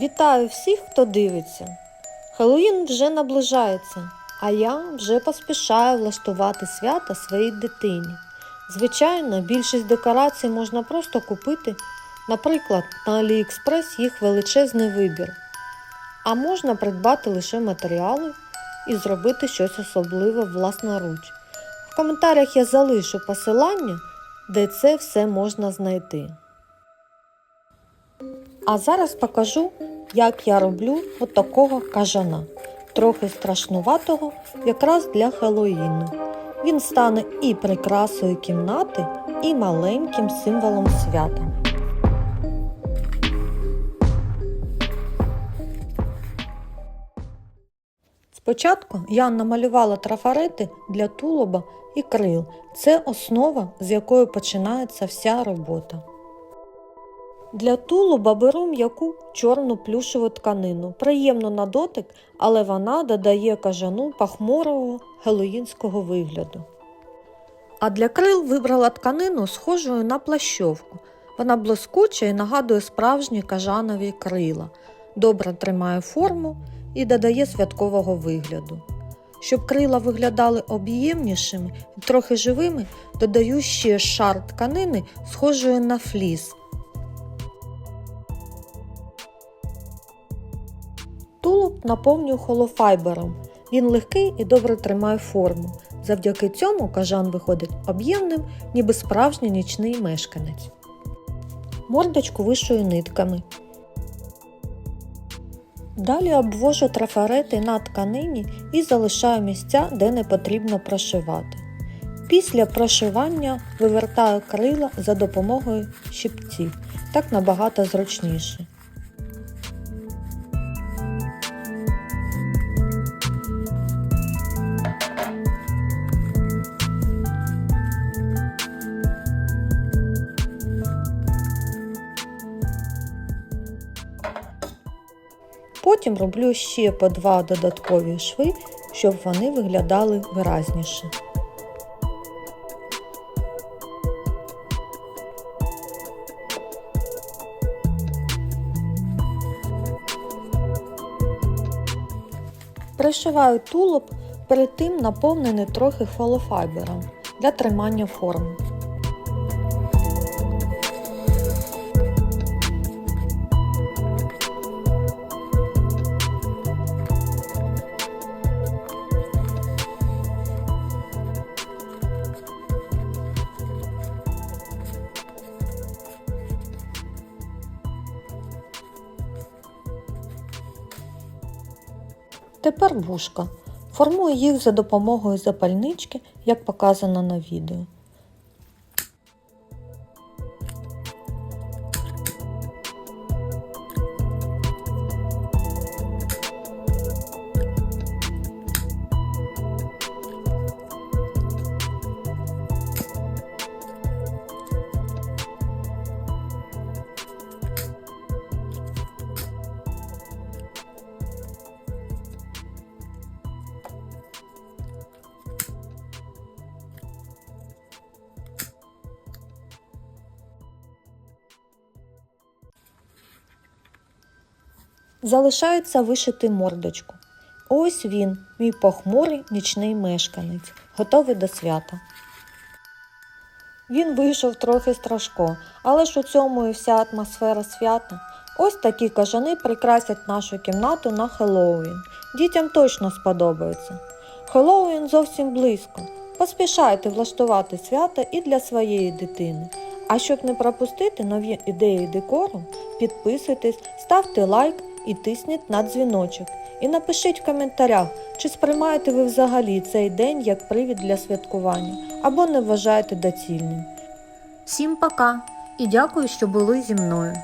Вітаю всіх, хто дивиться. Хеллоуін вже наближається, а я вже поспішаю влаштувати свято своїй дитині. Звичайно, більшість декорацій можна просто купити, наприклад, на AliExpress їх величезний вибір. А можна придбати лише матеріали і зробити щось особливе власноруч. В коментарях я залишу посилання, де це все можна знайти. А зараз покажу, як я роблю отакого кажана, трохи страшнуватого якраз для Хеллоїну. Він стане і прикрасою кімнати, і маленьким символом свята. Спочатку я намалювала трафарети для тулуба і крил. Це основа, з якої починається вся робота. Для тулуба беру м'яку чорну плюшеву тканину. Приємно на дотик, але вона додає кажану пахмурового гелоїнського вигляду. А для крил вибрала тканину схожою на плащовку. Вона блискуча і нагадує справжні кажанові крила, добре тримає форму і додає святкового вигляду. Щоб крила виглядали об'ємнішими і трохи живими, додаю ще шар тканини, схожої на фліс. Наповнюю холофайбером. Він легкий і добре тримає форму. Завдяки цьому кажан виходить об'ємним, ніби справжній нічний мешканець. Мордочку вишую нитками. Далі обвожу трафарети на тканині і залишаю місця, де не потрібно прошивати. Після прошивання вивертаю крила за допомогою щипців. Так набагато зручніше. Потім роблю ще по два додаткові шви, щоб вони виглядали виразніше. Пришиваю тулуб, перед тим наповнений трохи холофайбером для тримання форми. Тепер вушка. Формую їх за допомогою запальнички, як показано на відео. Залишається вишити мордочку. Ось він, мій похмурий нічний мешканець, готовий до свята. Він вийшов трохи страшко, але ж у цьому і вся атмосфера свята. Ось такі кажани прикрасять нашу кімнату на Хеллоуін. Дітям точно сподобається. Хеллоуін зовсім близько. Поспішайте влаштувати свято і для своєї дитини. А щоб не пропустити нові ідеї декору, підписуйтесь, ставте лайк і тисніть на дзвіночок. І напишіть в коментарях, чи сприймаєте ви взагалі цей день як привід для святкування або не вважаєте доцільним. Всім пока і дякую, що були зі мною.